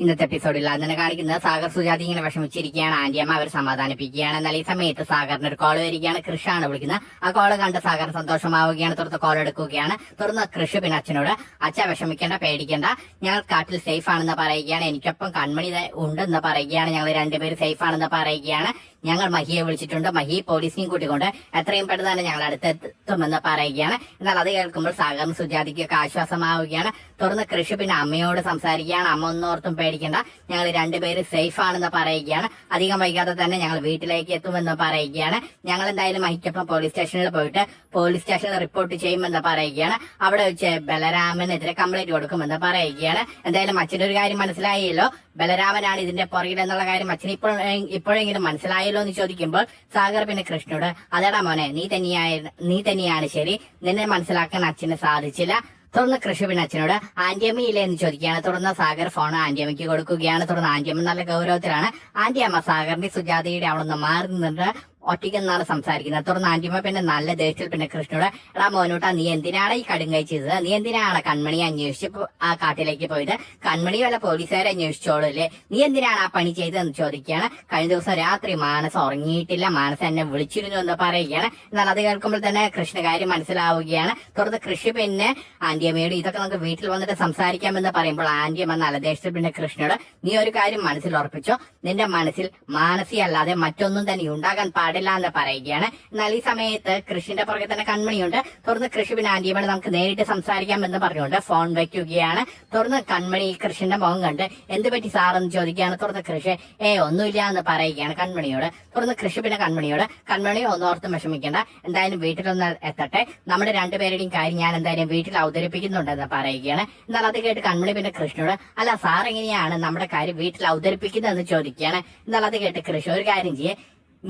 ഇന്നത്തെ എപ്പിസോഡിൽ അതിനെ കാണിക്കുന്നത് സാഗർ സുജാതി ഇങ്ങനെ വിഷമിച്ചിരിക്കുകയാണ്. ആന്റിയമ്മ അവർ സമാധാനിപ്പിക്കുകയാണ്. എന്നാൽ ഈ സമയത്ത് സാഗറിന് ഒരു കോൾ വരികയാണ്. കൃഷാണ് വിളിക്കുന്നത്. ആ കോൾ കണ്ട് സാഗർ സന്തോഷമാവുകയാണ്. തുറന്ന് കോൾ എടുക്കുകയാണ്. തുറന്ന് കൃഷി പിന്നെ അച്ഛനോട് അച്ഛ വിഷമിക്കേണ്ട പേടിക്കേണ്ട. ഞങ്ങൾ കാട്ടിൽ സേഫ് ആണെന്ന് പറയുകയാണ്. എനിക്കൊപ്പം കൺമണി ഉണ്ടെന്ന് പറയുകയാണ്. ഞങ്ങൾ രണ്ടുപേരും സേഫ് ആണെന്ന് പറയുകയാണ്. ഞങ്ങൾ മഹിയെ വിളിച്ചിട്ടുണ്ട്. മഹി പോലീസിനെയും കൂട്ടിക്കൊണ്ട് എത്രയും പെട്ടെന്ന് തന്നെ ഞങ്ങൾ അടുത്തെത്തുമെന്ന് പറയുകയാണ്. എന്നാൽ അത് കേൾക്കുമ്പോൾ സാഗറിന് സുജാതിക്കൊക്കെ ആശ്വാസമാവുകയാണ്. തുറന്ന് കൃഷി പിന്നെ അമ്മയോട് സംസാരിക്കുകയാണ്. അമ്മ ഒന്നോർത്തും പേടിക്കണ്ട. ഞങ്ങൾ രണ്ടുപേര് സേഫ് ആണെന്ന് പറയുകയാണ്. അധികം വൈകാതെ തന്നെ ഞങ്ങൾ വീട്ടിലേക്ക് എത്തുമെന്ന് പറയുകയാണ്. ഞങ്ങൾ എന്തായാലും മഹിക്കൊപ്പം പോലീസ് സ്റ്റേഷനിൽ പോയിട്ട് പോലീസ് സ്റ്റേഷനിൽ റിപ്പോർട്ട് ചെയ്യുമെന്ന് പറയുകയാണ്. അവിടെ വെച്ച് ബലരാമനെതിരെ കംപ്ലൈന്റ് കൊടുക്കുമെന്ന് പറയുകയാണ്. എന്തായാലും അച്ഛന്റെ ഒരു കാര്യം മനസ്സിലായല്ലോ. ബലരാമനാണ് ഇതിന്റെ പുറകിൽ എന്നുള്ള കാര്യം അച്ഛൻ ഇപ്പോൾ ഇപ്പോഴെങ്കിലും മനസ്സിലായല്ലോ എന്ന് ചോദിക്കുമ്പോൾ സാഗർ പിന്നെ കൃഷ്ണനോട് അതെടാ മോനെ നീ തന്നെയായ നീ തന്നെയാണ് ശരി നിന്നെ മനസ്സിലാക്കാൻ അച്ഛന് സാധിച്ചില്ല. തുടർന്ന് കൃഷി പിന്നെ അച്ഛനോട് ആന്റിയമ്മ ഇല്ലേ? എന്ന് ചോദിക്കുകയാണ്. തുടർന്ന് സാഗർ ഫോൺ ആന്റിയമ്മയ്ക്ക് കൊടുക്കുകയാണ്. തുടർന്ന് ആന്റിയമ്മ നല്ല ഗൗരവത്തിലാണ്. ആന്റിയമ്മ സാഗറിന്റെ സുജാതയുടെ അവിടെ നിന്ന് മാറി നിന്നിട്ട് ഒറ്റയ്ക്ക് നിന്നാണ് സംസാരിക്കുന്നത്. തുടർന്ന് ആന്റിമ പിന്നെ നല്ല ദേഷ്യത്തിൽ പിന്നെ കൃഷ്ണയുടെ എടാ മോനൂട്ടാ നീ എന്തിനാണ് ഈ കടുങ്കൈ ചെയ്തത്? നീ എന്തിനാണ് കൺമണി അന്വേഷിച്ച് ആ കാട്ടിലേക്ക് പോയത്? കൺമണി വല്ല പോലീസുകാരെ അന്വേഷിച്ചോളൂ അല്ലേ നീ എന്തിനാണ് ആ പണി ചെയ്തതെന്ന് ചോദിക്കുകയാണ്. കഴിഞ്ഞ ദിവസം രാത്രി മാനസ് ഉറങ്ങിയിട്ടില്ല. മാനസ് എന്നെ വിളിച്ചിരുന്നു എന്ന് പറയുകയാണ്. എന്നാൽ അത് കേൾക്കുമ്പോൾ തന്നെ കൃഷ്ണകാര്യം മനസ്സിലാവുകയാണ്. തുടർന്ന് കൃഷി പിന്നെ ആന്റിയമ്മയോട് ഇതൊക്കെ നമുക്ക് വീട്ടിൽ വന്നിട്ട് സംസാരിക്കാമെന്ന് പറയുമ്പോൾ ആന്റിയമ്മ നല്ല ദേഷ്യത്തിൽ പിന്നെ കൃഷ്ണയോട് നീ ഒരു കാര്യം മനസ്സിൽ ഉറപ്പിച്ചോ? നിന്റെ മനസ്സിൽ മാനസി അല്ലാതെ മറ്റൊന്നും തന്നെ ഉണ്ടാകാൻ പാടില്ല. എന്ന് പറയുകയാണ്. എന്നാൽ ഈ സമയത്ത് കൃഷിന്റെ പുറകെ തന്നെ കൺമണിയുണ്ട്. തുറന്ന് കൃഷി പിന്നെ ആന്റിയമ്മയോട് നമുക്ക് നേരിട്ട് സംസാരിക്കാം എന്ന് പറഞ്ഞുകൊണ്ട് ഫോൺ വെക്കുകയാണ്. തുറന്ന് കൺമണി കൃഷിന്റെ മുഖം കണ്ട് എന്ത് പറ്റി സാറെന്ന് ചോദിക്കുകയാണ്. തുറന്ന് കൃഷി ഏ ഒന്നുമില്ല എന്ന് പറയുകയാണ് കൺമണിയോട്. തുറന്ന് കൃഷി പിന്നെ കൺമണിയോട് കൺമണി ഒന്നോർത്തും വിഷമിക്കേണ്ട. എന്തായാലും വീട്ടിലൊന്ന് എത്തട്ടെ. നമ്മുടെ രണ്ടുപേരുടെയും കാര്യം ഞാൻ എന്തായാലും വീട്ടിൽ അവതരിപ്പിക്കുന്നുണ്ടെന്ന് പറയുകയാണ്. എന്നാൽ അത് കേട്ട് കൺമണി പിന്നെ കൃഷ്ണനോട് അല്ല സാർ എങ്ങനെയാണ് നമ്മുടെ കാര്യം വീട്ടിൽ അവതരിപ്പിക്കുന്നതെന്ന് ചോദിക്കുകയാണ്. എന്നാൽ അത് കേട്ട് കൃഷ്ണ ഒരു കാര്യം ചെയ്യേ.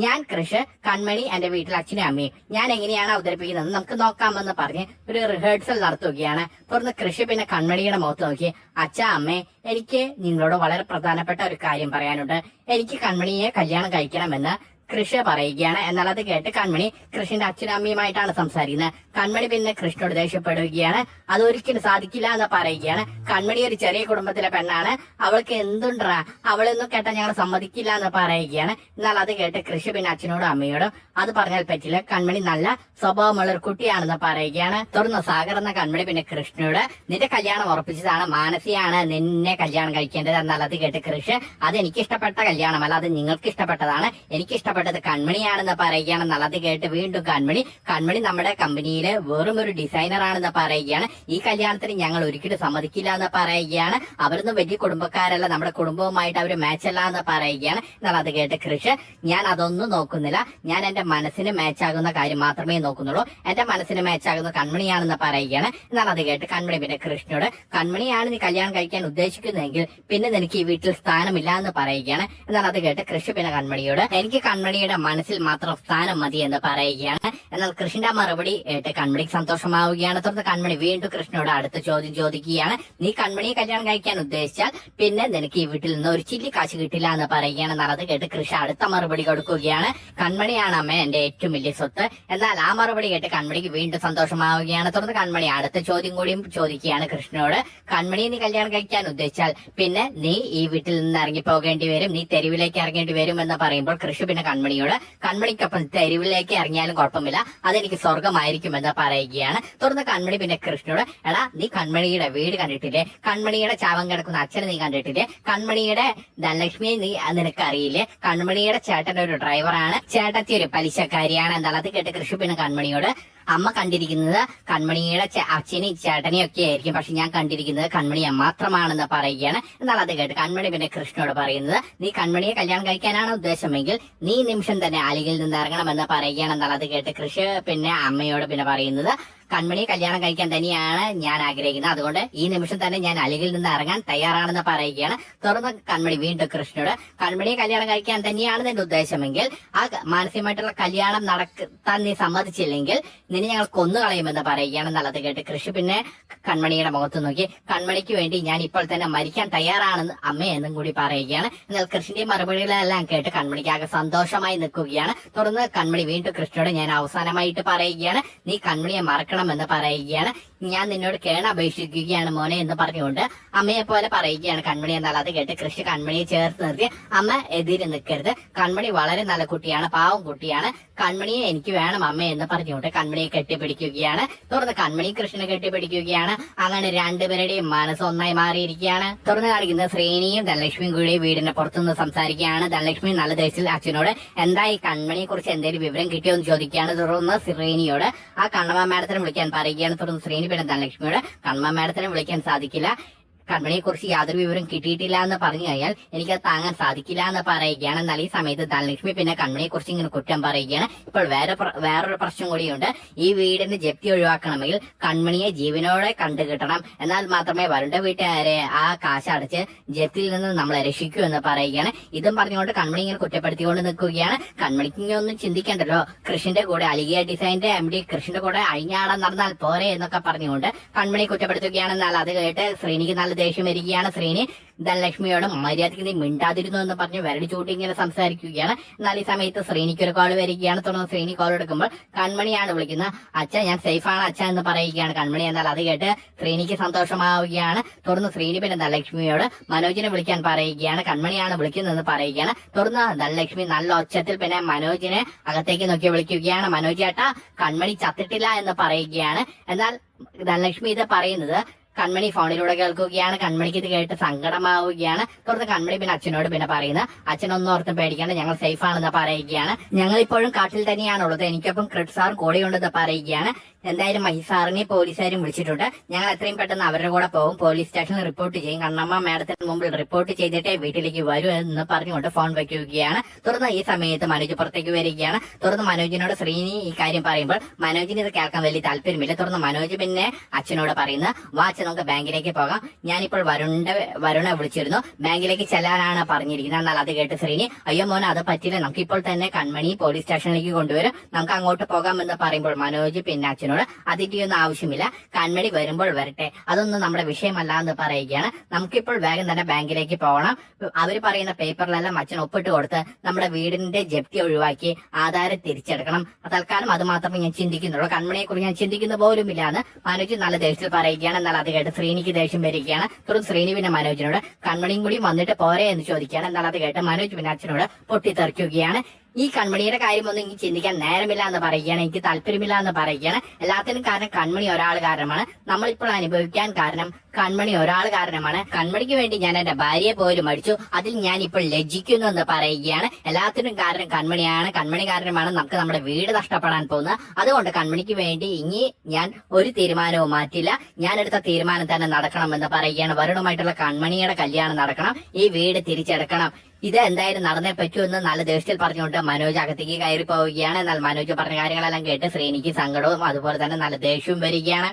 ഞാൻ കൃഷ് കൺമണി എന്റെ വീട്ടിൽ അച്ഛനും അമ്മയും. ഞാൻ എങ്ങനെയാണ് അവതരിപ്പിക്കുന്നത് നമുക്ക് നോക്കാമെന്ന് പറഞ്ഞ് ഒരു റിഹേഴ്സൽ നടത്തുകയാണ്. തുടർന്ന് കൃഷി പിന്നെ കൺമണിയുടെ മുഖത്ത് നോക്കി അച്ഛ അമ്മേ എനിക്ക് നിങ്ങളോട് വളരെ പ്രധാനപ്പെട്ട ഒരു കാര്യം പറയാനുണ്ട്. എനിക്ക് കൺമണിയെ കല്യാണം കഴിക്കണമെന്ന് കൃഷി പറയുകയാണ്. എന്നാൽ അത് കേട്ട് കൺമണി കൃഷിന്റെ അച്ഛനും അമ്മയുമായിട്ടാണ് സംസാരിക്കുന്നത്. കൺമണി പിന്നെ കൃഷ്ണോട് ദേഷ്യപ്പെടുകയാണ്. അത് ഒരിക്കലും സാധിക്കില്ല എന്ന് പറയുകയാണ്. കൺമണി ഒരു ചെറിയ കുടുംബത്തിലെ പെണ്ണാണ്. അവൾക്ക് എന്തുണ്ടാ? അവളൊന്നും കേട്ടാൽ ഞങ്ങൾ സമ്മതിക്കില്ല എന്ന് പറയുകയാണ്. എന്നാൽ അത് കേട്ട് കൃഷി പിന്നെ അച്ഛനോടും അമ്മയോടും അത് പറഞ്ഞാൽ പറ്റില്ല. കൺമണി നല്ല സ്വഭാവമുള്ള ഒരു കുട്ടിയാണെന്ന് പറയുകയാണ്. തുടർന്ന് സാഗർ എന്ന കൺമണി പിന്നെ കൃഷ്ണനോട് നിന്റെ കല്യാണം ഉറപ്പിച്ചതാണ്. മാനസിയാണ് നിന്നെ കല്യാണം കഴിക്കേണ്ടത്. എന്നാൽ അത് കേട്ട് കൃഷി അത് എനിക്ക് ഇഷ്ടപ്പെട്ട കല്യാണമല്ല. അത് നിങ്ങൾക്ക് ഇഷ്ടപ്പെട്ടതാണ് എനിക്ക് ഇഷ്ടപ്പെട്ടത് കൺമണിയാണെന്ന് പറയുകയാണ് നല്ലത് കേട്ട് വീണ്ടും കൺമണി. കൺമണി നമ്മുടെ കമ്പനിയിലെ വെറും ഒരു ഡിസൈനർ ആണെന്ന് പറയുകയാണ്. ഈ കല്യാണത്തിന് ഞങ്ങൾ ഒരിക്കലും സമ്മതിക്കില്ല എന്ന് പറയുകയാണ്. അവരൊന്നും വലിയ കുടുംബക്കാരല്ല നമ്മുടെ കുടുംബവുമായിട്ട് അവർ അല്ല എന്ന് പറയുകയാണ്. എന്നാൽ അത് കേട്ട് കൃഷ് ഞാൻ അതൊന്നും നോക്കുന്നില്ല. ഞാൻ എന്റെ മനസ്സിന് മാച്ചാകുന്ന കാര്യം മാത്രമേ നോക്കുന്നുള്ളൂ. എന്റെ മനസ്സിന് മാച്ചാകുന്ന കൺമണിയാണെന്ന് പറയുകയാണ്. എന്നാൽ അത് കേട്ട് കൺമണി പിന്നെ കൃഷ്ണോട് കൺമണിയാണ് നീ കല്യാണം കഴിക്കാൻ ഉദ്ദേശിക്കുന്നതെങ്കിൽ പിന്നെ നിനക്ക് ഈ വീട്ടിൽ സ്ഥാനമില്ല എന്ന് പറയുകയാണ്. എന്നാൽ അത് കേട്ട് കൃഷി പിന്നെ കൺമണിയോട് എനിക്ക് കൺമണിയുടെ മനസ്സിൽ മാത്രം സ്ഥാനം മതി എന്ന് പറയുകയാണ്. എന്നാൽ കൃഷ്ണന്റെ മറുപടി ഏട്ട് കൺമണിക്ക് സന്തോഷമാവുകയാണ്. തുടർന്ന് കൺമണി വീണ്ടും കൃഷ്ണനോട് അടുത്ത ചോദ്യം ചോദിക്കുകയാണ്. നീ കൺമണിയെ കല്യാണം കഴിക്കാൻ ഉദ്ദേശിച്ചാൽ പിന്നെ നിനക്ക് ഈ വീട്ടിൽ നിന്ന് ഒരു ചില്ലി കാശ് കിട്ടില്ല എന്ന് പറയുകയാണ്. അത് കേട്ട് കൃഷി അടുത്ത മറുപടി കൊടുക്കുകയാണ്. കൺമണിയാണ് അമ്മ എന്റെ ഏറ്റവും വലിയ സ്വത്ത് എന്നാൽ ആ മറുപടി കേട്ട് കൺമണിക്ക് വീണ്ടും സന്തോഷമാവുകയാണ്. തുടർന്ന് കൺമണി അടുത്ത ചോദ്യം കൂടിയും ചോദിക്കുകയാണ് കൃഷ്ണനോട്. കൺമണിയെ നീ കല്യാണം കഴിക്കാൻ ഉദ്ദേശിച്ചാൽ പിന്നെ നീ ഈ വീട്ടിൽ നിന്ന് ഇറങ്ങി പോകേണ്ടി വരും. നീ തെരുവിലേക്ക് ഇറങ്ങേണ്ടി വരും എന്ന് പറയുമ്പോൾ കൃഷി പിന്നെ കൺമണിയോട്. കൺമണിക്കൊപ്പം തെരുവിലേക്ക് ഇറങ്ങിയാലും കുഴപ്പമില്ല അതെനിക്ക് സ്വർഗമായിരിക്കും എന്ന് പറയുകയാണ്. തുടർന്ന് കൺമണി പിന്നെ കൃഷ്ണനോട് എടാ നീ കൺമണിയുടെ വീട് കണ്ടിട്ടില്ലേ? കൺമണിയുടെ ചാവം കിടക്കുന്ന അച്ഛനെ നീ കണ്ടിട്ടില്ലേ? കൺമണിയുടെ ധനലക്ഷ്മിയെ നീ നിനക്ക് അറിയില്ലേ കൺമണിയുടെ ചേട്ടൻ ഒരു ഡ്രൈവറാണ് ചേട്ടത്തി ഒരു പലിശക്കാരിയാണ് എന്നാൽ അത് കേട്ട് കൃഷ്ണ പിന്നെ കൺമണിയോട് അമ്മ കണ്ടിരിക്കുന്നത് കൺമണിയുടെ അച്ഛനെ ചേട്ടനെയും ഒക്കെ ആയിരിക്കും. പക്ഷെ ഞാൻ കണ്ടിരിക്കുന്നത് കൺമണിയെ മാത്രമാണെന്ന് പറയുകയാണ്. എന്നാൽ അത് കേട്ട് കൺമണി പിന്നെ കൃഷ്ണനോട് പറയുന്നത് നീ കൺമണിയെ കല്യാണം കഴിക്കാനാണ് ഉദ്ദേശമെങ്കിൽ നീ നിമിഷം തന്നെ അലികിൽ നിന്ന് ഇറങ്ങണമെന്ന് പറയുകയാണ്. എന്നാൽ അത് കേട്ട് കൃഷി പിന്നെ അമ്മയോട് പിന്നെ പറയുന്നത് കൺമണിയെ കല്യാണം കഴിക്കാൻ തന്നെയാണ് ഞാൻ ആഗ്രഹിക്കുന്നത്. അതുകൊണ്ട് ഈ നിമിഷം തന്നെ ഞാൻ അലികിൽ നിന്ന് ഇറങ്ങാൻ തയ്യാറാണെന്ന് പറയുകയാണ്. തുറന്ന കൺമണി വീണ്ടും കൃഷ്ണനോട് കൺമണി കല്യാണം കഴിക്കാൻ തന്നെയാണ് നിന്റെ ഉദ്ദേശമെങ്കിൽ ആ മാനസികമായിട്ടുള്ള കല്യാണം നടത്താൻ നീ സമ്മതിച്ചില്ലെങ്കിൽ നിന്നെ ഞങ്ങൾ കൊന്നുകളയുമെന്ന് പറയുകയാണ് നല്ലത് കേട്ട് കൃഷി പിന്നെ കൺമണിയുടെ മുഖത്ത് നോക്കി കൺമണിക്ക് വേണ്ടി ഞാൻ ഇപ്പോൾ തന്നെ മരിക്കാൻ തയ്യാറാണെന്ന് അമ്മയെന്നും കൂടി പറയുകയാണ്. എന്നാൽ കൃഷ്ണന്റെ മറുപടികളെല്ലാം കേട്ട് കൺമണിക്ക് ആകെ സന്തോഷമായി നിൽക്കുകയാണ്. തുടർന്ന് കൺമണി വീണ്ടും കൃഷ്ണയോട് ഞാൻ അവസാനമായിട്ട് പറയുകയാണ് നീ കൺമണിയെ മറക്കണം കേൾക്കണമെന്ന് പറയുകയാണ്. ഞാൻ നിന്നോട് കേണ അപേക്ഷിക്കുകയാണ് മോനെ എന്ന് പറഞ്ഞുകൊണ്ട് അമ്മയെ പോലെ പറയുകയാണ് കൺമണി എന്നാൽ അത് കേട്ട് കൃഷി കൺമണിയെ ചേർത്ത് നിർത്തി. അമ്മ എതിര് നിൽക്കരുത്. കൺമണി വളരെ നല്ല കുട്ടിയാണ് പാവം കുട്ടിയാണ്. കൺമണിയെ എനിക്ക് വേണം അമ്മ എന്ന് പറഞ്ഞുകൊണ്ട് കൺമണിയെ കെട്ടിപ്പിടിക്കുകയാണ്. തുടർന്ന് കൺമണി കൃഷ്ണനെ കെട്ടിപ്പിടിക്കുകയാണ്. അങ്ങനെ രണ്ടുപേരുടെയും മനസ്സ് ഒന്നായി മാറിയിരിക്കുകയാണ്. തുടർന്ന് കാണിക്കുന്ന ശ്രീനിയും ധനലക്ഷ്മിയും കൂടി വീടിന്റെ പുറത്തുനിന്ന് സംസാരിക്കുകയാണ്. ധനലക്ഷ്മി നല്ല ദേശത്തിൽ അച്ഛനോട് എന്താ ഈ കൺമണിയെ കുറിച്ച് എന്തെങ്കിലും വിവരം കിട്ടിയോ? എന്ന് ചോദിക്കുകയാണ്. തുടർന്ന് ശ്രീനിയോട് ആ കണ്ണമ്മ മാഡത്തിനെ വിളിക്കാൻ പറയുകയാണ്. തുടർന്ന് ശ്രീനി പിന്നെ കണ്മ കണ്ണമ്മ മാഡത്തിനെ വിളിക്കാൻ സാധിക്കില്ല. കൺമണിയെ കുറിച്ച് യാതൊരു വിവരം കിട്ടിയിട്ടില്ല എന്ന് പറഞ്ഞു കഴിഞ്ഞാൽ എനിക്കത് താങ്ങാൻ സാധിക്കില്ല എന്ന് പറയുകയാണ്. എന്നാൽ ഈ സമയത്ത് ധനലക്ഷ്മി പിന്നെ കൺമണിയെ കുറിച്ച് ഇങ്ങനെ കുറ്റം പറയുകയാണ്. ഇപ്പോൾ വേറെ വേറൊരു പ്രശ്നം കൂടിയുണ്ട്. ഈ വീടിന്റെ ജപ്തി ഒഴിവാക്കണമെങ്കിൽ കൺമണിയെ ജീവനോടെ കണ്ടു കിട്ടണം എന്നാൽ മാത്രമേ വരുണ്ട വീട്ടുകാരെ ആ കാശ് അടച്ച് ജപ്തിയിൽ നിന്ന് നമ്മളെ രക്ഷിക്കൂ എന്ന് പറയുകയാണ്. ഇതും പറഞ്ഞുകൊണ്ട് കൺമണി ഇങ്ങനെ കുറ്റപ്പെടുത്തിക്കൊണ്ട് നിൽക്കുകയാണ്. കൺമണിക്ക് ഇങ്ങനെ ഒന്നും ചിന്തിക്കണ്ടല്ലോ. കൃഷിന്റെ കൂടെ അലിഗിയ ഡിസൈന്റെ എം ഡി കൃഷിന്റെ കൂടെ അഴിഞ്ഞാടാൻ നടന്നാൽ പോരെ എന്നൊക്കെ പറഞ്ഞുകൊണ്ട് കൺമണി കുറ്റപ്പെടുത്തുകയാണ് എന്നാൽ അത് കേട്ട് ശ്രീനിക്ക് നല്ല ദേഷ്യം വരികയാണ് ശ്രീനി. ധനലക്ഷ്മിയോട് മര്യാദയ്ക്ക് നീ മിണ്ടാതിരുന്നു എന്ന് പറഞ്ഞ് വരടി ചൂട്ടി ഇങ്ങനെ സംസാരിക്കുകയാണ്. എന്നാൽ ഈ സമയത്ത് ശ്രീനിക്ക് ഒരു കോൾ വരികയാണ്. തുടർന്ന് ശ്രീനി കോൾ എടുക്കുമ്പോൾ കൺമണിയാണ് വിളിക്കുന്നത്. അച്ഛ ഞാൻ സേഫാണ് ആണ് അച്ഛ എന്ന് പറയുകയാണ് കൺമണി. എന്നാൽ അത് കേട്ട് ശ്രീനിക്ക് സന്തോഷമാവുകയാണ്. തുടർന്ന് ശ്രീനി പിന്നെ ധനലക്ഷ്മിയോട് മനോജിനെ വിളിക്കാൻ പറയുകയാണ്. കൺമണിയാണ് വിളിക്കുന്നതെന്ന് പറയുകയാണ്. തുടർന്ന് ധനലക്ഷ്മി നല്ല ഒച്ചത്തിൽ പിന്നെ മനോജിനെ അകത്തേക്ക് നോക്കി വിളിക്കുകയാണ്. മനോജ് ചേട്ടാ കൺമണി ചത്തിട്ടില്ല എന്ന് പറയുകയാണ്. എന്നാൽ ധനലക്ഷ്മി ഇത് പറയുന്നത് കൺമണി ഫോണിലൂടെ കേൾക്കുകയാണ്. കൺമണിക്ക് ഇത് കേട്ട് സങ്കടമാവുകയാണ്. തുടർന്ന് കൺമണി പിന്നെ അച്ഛനോട് പിന്നെ പറയുന്നത് അച്ഛനൊന്നും ഓർത്തും പേടിക്കേണ്ട ഞങ്ങൾ സേഫ് ആണെന്ന് പറയുകയാണ്. ഞങ്ങൾ ഇപ്പോഴും കാട്ടിൽ തന്നെയാണുള്ളത്. എനിക്കൊപ്പം ക്രിഡ് സാർ കൂടെയുണ്ടെന്ന് പറയുകയാണ്. എന്തായാലും മഹിസാറിനെ പോലീസുകാരും വിളിച്ചിട്ടുണ്ട്. ഞങ്ങൾ എത്രയും പെട്ടെന്ന് അവരുടെ കൂടെ പോകും. പോലീസ് സ്റ്റേഷനിൽ റിപ്പോർട്ട് ചെയ്യും. കണ്ണമ്മ മാഡത്തിന് മുമ്പിൽ റിപ്പോർട്ട് ചെയ്തിട്ടേ വീട്ടിലേക്ക് വരൂ എന്ന് പറഞ്ഞുകൊണ്ട് ഫോൺ വയ്ക്കുകയാണ് തുടർന്ന് ഈ സമയത്ത് മനോജ് പുറത്തേക്ക് വരികയാണ്. തുടർന്ന് മനോജിനോട് ശ്രീനി ഈ കാര്യം പറയുമ്പോൾ മനോജിന് ഇത് കേൾക്കാൻ വലിയ താല്പര്യമില്ല. തുടർന്ന് മനോജ് പിന്നെ അച്ഛനോട് പറയുന്നത് വാ നമുക്ക് ബാങ്കിലേക്ക് പോകാം. ഞാനിപ്പോൾ വരുണ്ട വരുണ വിളിച്ചിരുന്നു. ബാങ്കിലേക്ക് ചെല്ലാനാണ് പറഞ്ഞിരിക്കുന്നത്. എന്നാൽ അത് കേട്ട് ശ്രീനി അയ്യോ മോനെ അത് പറ്റില്ല. നമുക്ക് ഇപ്പോൾ തന്നെ കൺമണി പോലീസ് സ്റ്റേഷനിലേക്ക് കൊണ്ടുവരും. നമുക്ക് അങ്ങോട്ട് പോകാമെന്ന് പറയുമ്പോൾ മനോജ് പിന്നെ അച്ഛനോട് അതിന്റെ ഒന്നും ആവശ്യമില്ല. കൺമണി വരുമ്പോൾ വരട്ടെ. അതൊന്നും നമ്മുടെ വിഷയമല്ല എന്ന് പറയുകയാണ്. നമുക്കിപ്പോൾ വേഗം തന്നെ ബാങ്കിലേക്ക് പോകണം. അവർ പറയുന്ന പേപ്പറിലെല്ലാം അച്ഛൻ ഒപ്പിട്ട് കൊടുത്ത് നമ്മുടെ വീടിന്റെ ജപ്തി ഒഴിവാക്കി ആധാരം തിരിച്ചെടുക്കണം. തൽക്കാലം അത് മാത്രമേ ഞാൻ ചിന്തിക്കുന്നുള്ളൂ. കൺമണിയെ കുറിച്ച് ഞാൻ ചിന്തിക്കുന്ന പോലും ഇല്ലാന്ന് മനോജ് നല്ല ദേഷ്യത്തിൽ പറയുകയാണ്. എന്നാൽ അത് കേട്ട് ശ്രീനിക്ക് ദേഷ്യം വരികയാണ്. തുടർന്ന് ശ്രീനി പിന്നെ മനോജിനോട് കൺമണിയും കൂടി വന്നിട്ട് പോരെ എന്ന് ചോദിക്കുകയാണ്. എന്നാൽ അത് കേട്ട് മനോജ് പിന്നെ അച്ഛനോട് പൊട്ടിത്തെറിക്കുകയാണ്. ഈ കൺമണിയുടെ കാര്യം ഒന്നും എനിക്ക് ചിന്തിക്കാൻ നേരമില്ല എന്ന് പറയുകയാണ് എനിക്ക് താല്പര്യമില്ല എന്ന് പറയുകയാണ്. എല്ലാത്തിനും കാരണം കൺമണി ഒരാൾ കാരണമാണ്. നമ്മൾ ഇപ്പോൾ അനുഭവിക്കാൻ കാരണം കൺമണി ഒരാൾ കാരണമാണ്. കൺമണിക്ക് വേണ്ടി ഞാൻ എന്റെ ഭാര്യയെ പോലും അടിച്ചു അതിൽ ഞാൻ ഇപ്പോൾ ലജ്ജിക്കുന്നു എന്ന് പറയുകയാണ്. എല്ലാത്തിനും കാരണം കൺമണിയാണ്. കൺമണി കാരണമാണ് നമുക്ക് നമ്മുടെ വീട് നഷ്ടപ്പെടാൻ പോകുന്നത്. അതുകൊണ്ട് കൺമണിക്ക് വേണ്ടി ഇനി ഞാൻ ഒരു തീരുമാനവും മാറ്റില്ല. ഞാൻ എടുത്ത തീരുമാനം തന്നെ നടക്കണം എന്ന് പറയുകയാണ്. വരുണുമായിട്ടുള്ള കൺമണിയുടെ കല്യാണം നടക്കണം. ഈ വീട് തിരിച്ചെടുക്കണം. ഇത് എന്തായാലും നടന്നേ പറ്റൂ എന്ന് നല്ല ദേഷ്യത്തിൽ പറഞ്ഞുകൊണ്ട് മനോജ് അകത്തേക്ക് കയറി പോവുകയാണ് എന്നാൽ മനോജ് പറഞ്ഞ കാര്യങ്ങളെല്ലാം കേട്ട് ശ്രീനിക്ക് സങ്കടവും അതുപോലെ തന്നെ നല്ല ദേഷ്യവും വരികയാണ്.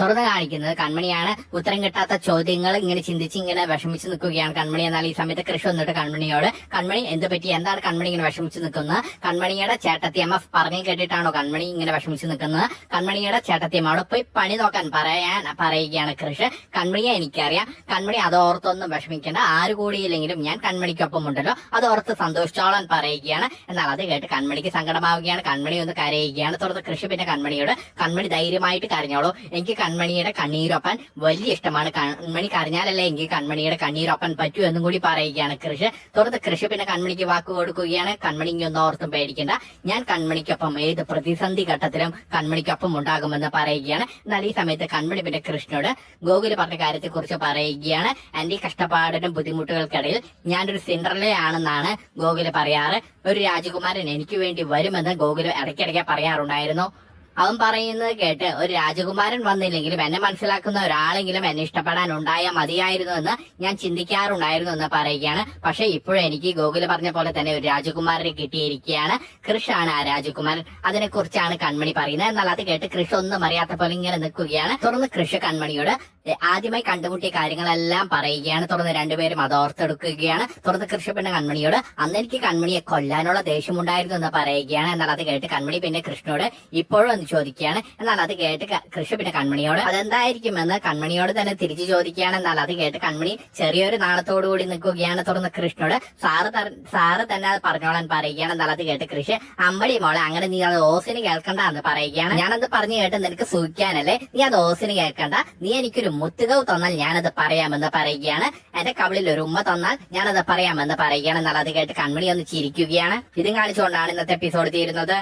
തുറന്നു കാണിക്കുന്നത്. കൺമണിയാണ്. ഉത്തരം കിട്ടാത്ത ചോദ്യങ്ങൾ ഇങ്ങനെ ചിന്തിച്ച് ഇങ്ങനെ വിഷമിച്ച് നിൽക്കുകയാണ് കൺമണി. എന്നാൽ ഈ സമയത്ത് കൃഷി വന്നിട്ട് കൺമണിയോട് കൺമണി എന്ത് പറ്റി? എന്താണ് കൺമണി ഇങ്ങനെ വിഷമിച്ച് നിൽക്കുന്നത്? കൺമണിയുടെ ചേട്ടത്തിയമ്മ പറഞ്ഞു കേട്ടിട്ടാണോ കൺമണി ഇങ്ങനെ വിഷമിച്ച് നിൽക്കുന്നത്? കൺമണിയുടെ ചേട്ടത്തിയമ്മയോട് പോയി പണി നോക്കാൻ പറയാൻ പറയുകയാണ് കൃഷി. കൺമണിയെ എനിക്കറിയാം. കൺമണി അതോർത്തൊന്നും വിഷമിക്കേണ്ട. ആര് കൂടിയില്ലെങ്കിലും ഞാൻ കൺമണിക്കൊപ്പം ഉണ്ടല്ലോ. അതോർത്ത് സന്തോഷിച്ചോളാൻ പറയുകയാണ്. എന്നാൽ അത് കേട്ട് കൺമണിക്ക് സങ്കടമാവുകയാണ്. കൺമണി ഒന്ന് കരയുകയാണ്. തുടർന്ന് കൃഷി പിന്നെ കൺമണിയോട് കൺമണി ധൈര്യമായിട്ട് കരഞ്ഞോളൂ. എനിക്ക് കൺമണിയുടെ കണ്ണീരൊപ്പൻ വലിയ ഇഷ്ടമാണ്. കൺമണി കരഞ്ഞാലല്ലേ എങ്കിൽ കൺമണിയുടെ കണ്ണീരൊപ്പൻ പറ്റൂ എന്നും കൂടി പറയുകയാണ് കൃഷി. തുടർന്ന് കൃഷി പിന്നെ കൺമണിക്ക് വാക്ക് കൊടുക്കുകയാണ്. കൺമണി ഒന്നും ഓർത്തും പേടിക്കേണ്ട. ഞാൻ കൺമണിക്കൊപ്പം ഏത് പ്രതിസന്ധി ഘട്ടത്തിലും കൺമണിക്കൊപ്പം ഉണ്ടാകുമെന്ന് പറയുകയാണ്. എന്നാൽ ഈ സമയത്ത് കൺമണി പിന്നെ കൃഷ്ണനോട് ഗോകുൽ പറഞ്ഞ കാര്യത്തെക്കുറിച്ച് പറയുകയാണ്. എന്റെ കഷ്ടപ്പാടിനും ബുദ്ധിമുട്ടുകൾക്കിടയിൽ ഞാനൊരു സിൻഡർലേ ആണെന്നാണ് ഗോകുൽ പറയാറ്. ഒരു രാജകുമാരൻ എനിക്ക് വേണ്ടി വരുമെന്ന് ഗോകുലം ഇടയ്ക്കിടയ്ക്ക് പറയാറുണ്ടായിരുന്നു. അവൻ പറയുന്നത് കേട്ട് ഒരു രാജകുമാരൻ വന്നില്ലെങ്കിലും എന്നെ മനസ്സിലാക്കുന്ന ഒരാളെങ്കിലും എന്നെ ഇഷ്ടപ്പെടാൻ ഉണ്ടായാൽ മതിയായിരുന്നു എന്ന് ഞാൻ ചിന്തിക്കാറുണ്ടായിരുന്നു എന്ന് പറയുകയാണ്. പക്ഷെ ഇപ്പോഴും എനിക്ക് ഗോകുല പറഞ്ഞ പോലെ തന്നെ ഒരു രാജകുമാരനെ കിട്ടിയിരിക്കുകയാണ്. കൃഷാണ് ആ രാജകുമാരൻ. അതിനെ കുറിച്ചാണ് കൺമണി പറയുന്നത്. എന്നാൽ അത് കേട്ട് കൃഷി ഒന്നും അറിയാത്ത പോലെ ഇങ്ങനെ നിൽക്കുകയാണ്. തുറന്ന് കൃഷി കൺമണിയോട് ആദ്യമായി കണ്ടുമുട്ടിയ കാര്യങ്ങളെല്ലാം പറയുകയാണ്. തുറന്ന് രണ്ടുപേരും അത് ഓർത്തെടുക്കുകയാണ്. തുറന്ന് കൃഷി പിന്നെ കൺമണിയോട് അന്ന് എനിക്ക് കൺമണിയെ കൊല്ലാനുള്ള ദേഷ്യമുണ്ടായിരുന്നു എന്ന് പറയുകയാണ്. എന്നാൽ അത് കേട്ട് കൺമണി പിന്നെ കൃഷ്ണനോട് ഇപ്പോഴും ചോദിക്കുകയാണ്. എന്നാൽ അത് കേട്ട് കൃഷി പിന്നെ കൺമണിയോട് അതെന്തായിരിക്കും എന്ന് കൺമണിയോട് തന്നെ തിരിച്ചു ചോദിക്കുകയാണ്. എന്നാൽ അത് കേട്ട് കൺമണി ചെറിയൊരു നാണത്തോടു കൂടി നിൽക്കുകയാണ് തുടർന്ന് കൃഷ്ണോട് സാറ് സാറ് തന്നെ അത് പറഞ്ഞോളാൻ പറയുകയാണ്. എന്നാൽ അത് കേട്ട് കൃഷി അമ്പടി മോളെ അങ്ങനെ നീ അത് ഓസിന് കേൾക്കണ്ട എന്ന് പറയുകയാണ്. ഞാനത് പറഞ്ഞു കേട്ട് നിനക്ക് സൂഹിക്കാനല്ലേ നീ അത് ഓസിന് കേൾക്കണ്ട. നീ എനിക്കൊരു മുത്തുകവ് തന്നാൽ ഞാനത് പറയാമെന്ന് പറയുകയാണ്. എന്റെ കവിളിൽ ഒരു ഉമ്മ തന്നാൽ ഞാനത് പറയാമെന്ന് പറയുകയാണ്. എന്നാൽ അത് കേട്ട് കൺമണി ഒന്ന് ചിരിക്കുകയാണ്. ഇതും കാണിച്ചുകൊണ്ടാണ് ഇന്നത്തെ എപ്പിസോഡ് തീരുന്നത്.